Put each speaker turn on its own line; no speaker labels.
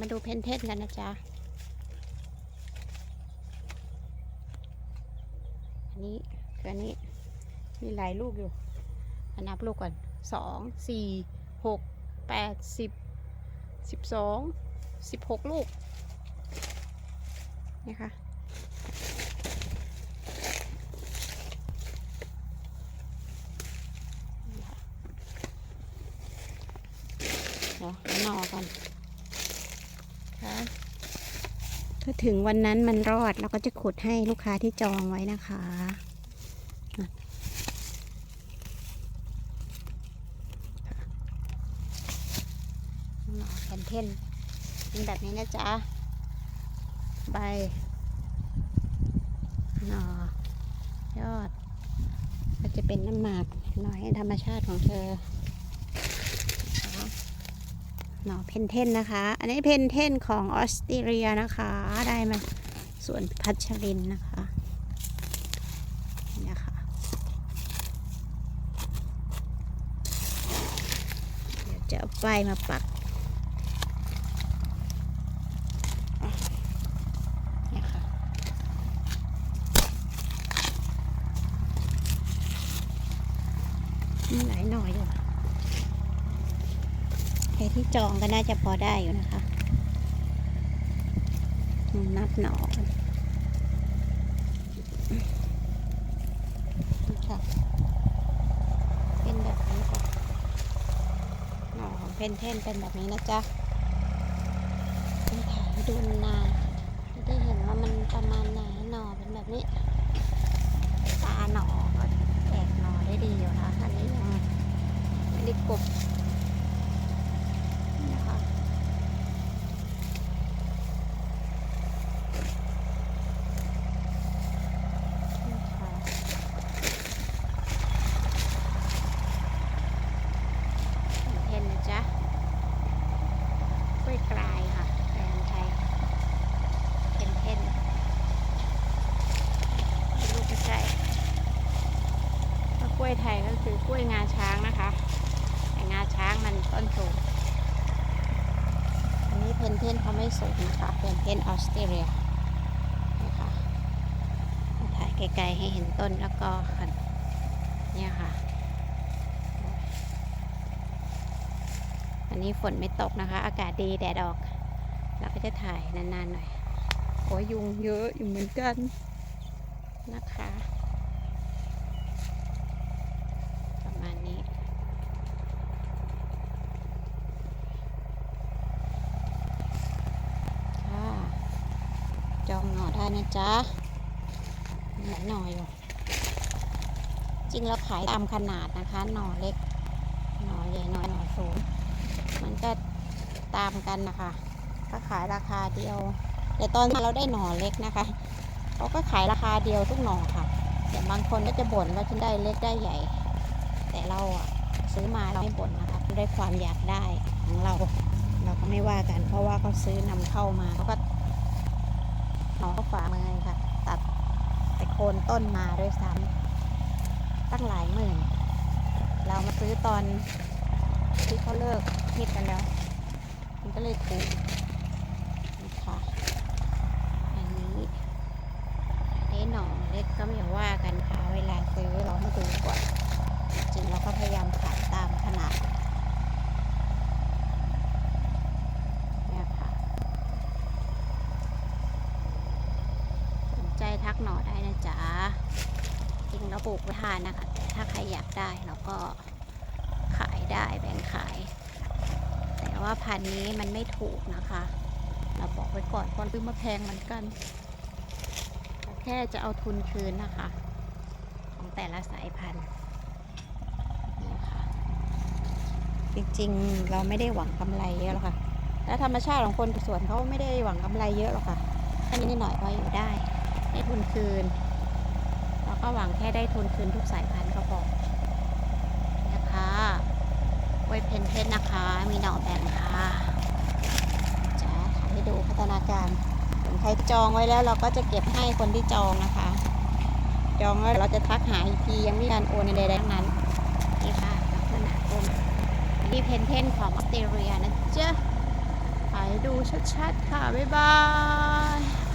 มาดูเพนเทนกันนะจ๊ะ อันนี้คืออันนี้มีหลายลูกอยู่มานับลูกก่อนสองสี่หกแปดสิบสิบสองสิบหกลูกนี่ค่ะคะเดี๋ยวนอก่อ นค่ะถ้าถึงวันนั้นมันรอดเราก็จะขุดให้ลูกค้าที่จองไว้นะคะอะหน่อแคนเทนเป็นแบบนี้นะจ๊ะ ใบหน่อยอด ก็จะเป็นน้ำหมากหน่อยธรรมชาติของเธอ หน่อเพนเทนนะคะ อันนี้เพนเทนของออสเตรเลียนะคะ ได้มาส่วนพัชรินนะคะนี่ค่ะเดี๋ยวจะเอาป้ายมาปักเนี่ยค่ะมีหลายหน่อยอยู่ รที่จองก็น่าจะพอได้อยู่นะคะ นับหน่อกันค่ะเป็นแบบนี้ค่ะหน่อของเพนเทนเป็นแบบนี้นะจ๊ะนี่ถ่ายให้ดูนานจะได้เห็นว่ามันประมาณไหนหน่อเป็นแบบนี้ ตาหนอก็แตกหนอได้ดีอยู่นะอันนี้ยังไม่ได้กบนี่นะคะนี่ค่ะเห็นนะจ๊ะกล้วยกลายค่ะแฟนไทยเห็นเห็นลูกไม่ใช่ ถ้ากล้ วยไทยก็คือกล้วยงาช้างนะคะ แต่งาช้างมันต้นสูงอันนี้เพนเทนเขาไม่สูงนะคะเป็นเพนออสเตรเลียนะคะถ่ายไกลๆให้เห็นต้นแล้วก็เนี่ยค่ะ อันนี้ฝนไม่ตกนะคะ อากาศดีแดดออก เราก็จะถ่ายนานๆหน่อยโอ้ยยุงเยอะอยู่เหมือนกันนะคะมาณนี้ ค่ะ จ องหน่อได้นะจ๊ะหลายหน่ออยู่จริงแล้วขายตามขนาดนะคะ หน่อเล็ก หน่อใหญ่หน่อหน่อสูง มันก็ตามกันนะคะก็ขายราคาเดียว แต่ตอนมาเราได้หน่อเล็กนะคะเขาก็ขายราคาเดียวทุกหน่อค่ะแต่บางคนก็จะบ่นว่าฉันได้เล็กได้ใหญ่ แต่เราอะซื้อมาเราไม่บ่นนะคะด้วยความอยากได้ของเรา เราก็ไม่ว่ากัน เพราะว่าเขาซื้อนำเข้ามาเขาก็ หนอก็ฝ่ามือค่ะ ตัดแต่โคนต้นมาด้วยซ้ำตั้งหลายหมื่น เรามาซื้อตอนที่เขาเลิกฮิตกันแล้ว มันก็เลยถูกนะคะอันนี้ได้หน่อเล็กก็ไม่ว่ากันค่ะเวลาซื้อเรามาดูก่อน จริงเราก็พยายามขายตามขนาดเนี่ยค่ะสนใจทักหน่อได้นะจ๊ะ จริงเรา ปลูกไว้ทานนะคะ ถ้าใครอยากได้เราก็ขายได้แบ่งขาย แต่ว่าพันนี้มันไม่ถูกนะคะ เราบอกไว้ก่อนเพราะซื้อมาแพงเหมือนกัน แค่จะเอาทุนคืนนะคะ ของแต่ละสายพันธุ์จริงๆ เราไม่ได้หวังกำไรเยอะหรอกค่ะ และธรรมชาติของคนสวนเขาไม่ได้หวังกำไรเยอะหรอกค่ะแค่นี้หน่อยพออยู่ได้ได้ทุนคืน ก็หวังแค่ได้ทุนคืนทุกสายพันธุ์ก็พอนะคะไว้เพนเพนนะคะ มีหน่อแบ่งค่ะจะถ่าให้ดูพัฒนาการส่วนใครจองไว้แล้วเราก็จะเก็บให้คนที่จองนะคะ จองแล้วเราจะทักหาอีกทียังไม่มีการโอนใดๆทั้งนั้นนี่ค่ะลักษณะต้นอันนี้เพนเทนของออสเตรเลียนะจ๊ะถ่ายดูชัดๆค่ะ บ๊ายบาย